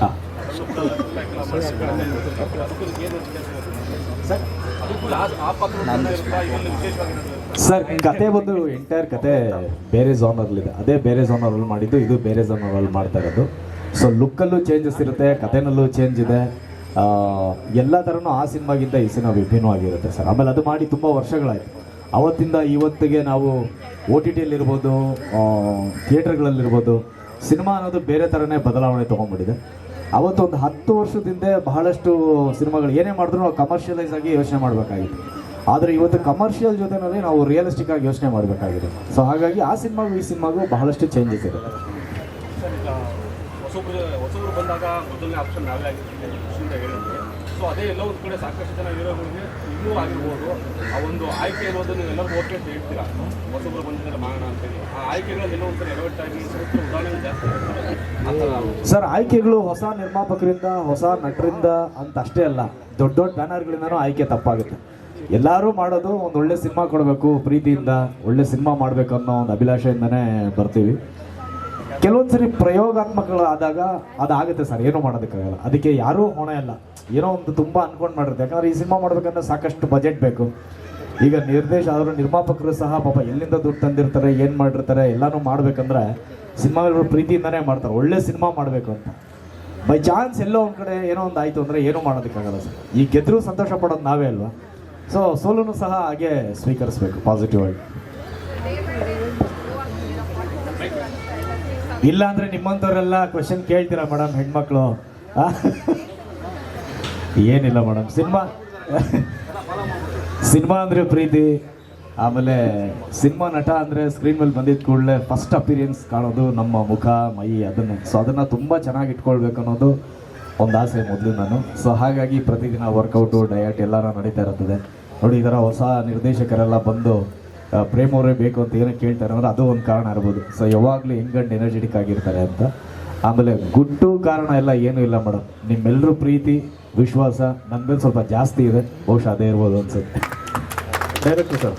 ಹಾಂ. ಸರ್, ಕತೆ ಬಂದು ಎಂಟೈರ್ ಕತೆ ಬೇರೆ ಝೋನರ್ಲಿದೆ ಅದೇ ಬೇರೆ ಝೋನರಲ್ಲಿ ಮಾಡಿದ್ದು, ಇದು ಬೇರೆ ಝೋನರಲ್ಲಿ ಮಾಡ್ತಾ ಇರೋದು. ಸೊ ಲುಕ್ಕಲ್ಲೂ ಚೇಂಜಸ್ ಇರುತ್ತೆ, ಕತೆನಲ್ಲೂ ಚೇಂಜ್ ಇದೆ. ಎಲ್ಲ ಥರನೂ ಆ ಸಿನಿಮಾಗಿಂತ ಈ ಸಿನಿಮಾ ವಿಭಿನ್ನವಾಗಿರುತ್ತೆ ಸರ್. ಆಮೇಲೆ ಅದು ಮಾಡಿ ತುಂಬ ವರ್ಷಗಳಾಯಿತು. ಅವತ್ತಿಂದ ಇವತ್ತಿಗೆ ನಾವು ಓ ಟಿ ಟಿಯಲ್ಲಿರ್ಬೋದು ಥಿಯೇಟರ್ಗಳಲ್ಲಿರ್ಬೋದು ಸಿನಿಮಾ ಅನ್ನೋದು ಬೇರೆ ಥರನೇ ಬದಲಾವಣೆ ತೊಗೊಂಡ್ಬಿಟ್ಟಿದೆ. ಅವತ್ತು ಒಂದು ಹತ್ತು ವರ್ಷದಿಂದ ಬಹಳಷ್ಟು ಸಿನಿಮಾಗಳು ಏನೇ ಮಾಡಿದ್ರು ನಾವು ಕಮರ್ಷಿಯಲೈಸ್ ಆಗಿ ಯೋಚನೆ ಮಾಡಬೇಕಾಗಿತ್ತು. ಆದರೆ ಇವತ್ತು ಕಮರ್ಷಿಯಲ್ ಜೊತೆನಲ್ಲಿ ನಾವು ರಿಯಲಿಸ್ಟಿಕ್ ಆಗಿ ಯೋಚನೆ ಮಾಡಬೇಕಾಗಿದೆ. ಸೊ ಹಾಗಾಗಿ ಆ ಸಿನಿಮಾಗೂ ಈ ಸಿನಿಮಾಗೂ ಬಹಳಷ್ಟು ಚೇಂಜಸ್ ಇದೆ. ಸರ್, ಆಯ್ಕೆಗಳು ಹೊಸ ನಿರ್ಮಾಪಕರಿಂದ, ಹೊಸ ನಟರಿಂದ ಅಂತ ಅಷ್ಟೇ ಅಲ್ಲ, ದೊಡ್ಡ ದೊಡ್ಡ ಬ್ಯಾನರ್ಗಳಿಂದನೂ ಆಯ್ಕೆ ತಪ್ಪಾಗುತ್ತೆ. ಎಲ್ಲರೂ ಮಾಡೋದು ಒಂದು ಒಳ್ಳೆ ಸಿನಿಮಾ ಕೊಡಬೇಕು, ಪ್ರೀತಿಯಿಂದ ಒಳ್ಳೆ ಸಿನಿಮಾ ಮಾಡಬೇಕು ಅನ್ನೋ ಒಂದು ಅಭಿಲಾಷೆಯಿಂದನೇ ಬರ್ತೀವಿ. ಕೆಲವೊಂದ್ಸರಿ ಪ್ರಯೋಗಾತ್ಮಕಗಳಾದಾಗ ಅದಾಗುತ್ತೆ ಸರ್, ಏನೂ ಮಾಡೋದಕ್ಕಾಗಲ್ಲ. ಅದಕ್ಕೆ ಯಾರೂ ಹೊಣೆ ಅಲ್ಲ. ಏನೋ ಒಂದು ತುಂಬ ಅನ್ಕೊಂಡು ಮಾಡಿರುತ್ತೆ. ಯಾಕಂದ್ರೆ ಈ ಸಿನಿಮಾ ಮಾಡ್ಬೇಕಂದ್ರೆ ಸಾಕಷ್ಟು ಬಜೆಟ್ ಬೇಕು. ಈಗ ನಿರ್ದೇಶ ಆದರೂ ನಿರ್ಮಾಪಕರು ಸಹ ಪಾಪ ಎಲ್ಲಿಂದ ದುಡ್ಡು ತಂದಿರ್ತಾರೆ, ಏನು ಮಾಡಿರ್ತಾರೆ, ಎಲ್ಲನೂ ಮಾಡ್ಬೇಕಂದ್ರೆ ಸಿನಿಮಾಗಳು ಪ್ರೀತಿಯಿಂದನೇ ಮಾಡ್ತಾರೆ. ಒಳ್ಳೆ ಸಿನಿಮಾ ಮಾಡಬೇಕು ಅಂತ. ಬೈ ಚಾನ್ಸ್ ಎಲ್ಲೋ ಒಂದು ಕಡೆ ಏನೋ ಒಂದು ಆಯಿತು ಅಂದರೆ ಏನೂ ಮಾಡೋದಕ್ಕಾಗಲ್ಲ ಸರ್. ಈ ಗೆದ್ದರೂ ಸಂತೋಷ ಪಡೋದು ನಾವೇ ಅಲ್ವಾ? ಸೊ ಸೋಲೂ ಸಹ ಹಾಗೆ ಸ್ವೀಕರಿಸಬೇಕು ಪಾಸಿಟಿವ್ ಆಗಿ. ಇಲ್ಲ ಅಂದರೆ ನಿಮ್ಮಂಥವ್ರೆಲ್ಲ ಕ್ವಶನ್ ಕೇಳ್ತೀರಾ ಮೇಡಮ್ ಹೆಣ್ಮಕ್ಳು? ಏನಿಲ್ಲ ಮೇಡಮ್ ಸಿನಿಮಾ? ಸಿನಿಮಾ ಅಂದರೆ ಪ್ರೀತಿ. ಆಮೇಲೆ ಸಿನಿಮಾ ನಟ ಅಂದ್ರೆ ಸ್ಕ್ರೀನ್ ಮೇಲೆ ಬಂದಿದ್ದ ಕೂಡಲೇ ಫಸ್ಟ್ ಅಪಿರಿಯನ್ಸ್ ಕಾಣೋದು ನಮ್ಮ ಮುಖ, ಮೈ, ಅದನ್ನೇ. ಸೊ ಅದನ್ನ ತುಂಬಾ ಚೆನ್ನಾಗಿ ಇಟ್ಕೊಳ್ಬೇಕು ಅನ್ನೋದು ಒಂದು ಆಸೆ ಮೊದಲು ನಾನು. ಸೊ ಹಾಗಾಗಿ ಪ್ರತಿದಿನ ವರ್ಕೌಟು ಡಯಟ್ ಎಲ್ಲಾರ ನಡೀತಾ ಇರ್ತದೆ. ನೋಡಿ, ಈ ಥರ ಹೊಸ ನಿರ್ದೇಶಕರೆಲ್ಲ ಬಂದು ಪ್ರೇಮವರೇ ಬೇಕು ಅಂತ ಏನೋ ಕೇಳ್ತಾರೆ ಅಂದ್ರೆ ಅದು ಒಂದು ಕಾರಣ ಇರ್ಬೋದು. ಸೊ ಯಾವಾಗಲೂ ಯಂಗ್ ಅಂಡ್ ಎನರ್ಜೆಟಿಕ್ ಆಗಿರ್ತಾರೆ ಅಂತ. ಆಮೇಲೆ ಗುಟ್ಟು ಕಾರಣ ಎಲ್ಲ ಏನೂ ಇಲ್ಲ ಮೇಡಮ್ ನಿಮ್ಮೆಲ್ಲರೂ ಪ್ರೀತಿ, ವಿಶ್ವಾಸ ನನ್ನ ಮೇಲೆ ಸ್ವಲ್ಪ ಜಾಸ್ತಿ ಇದೆ. ಬಹುಶಃ ಅದೇ ಇರ್ಬೋದು ಅನ್ಸುತ್ತೆ. Director sir.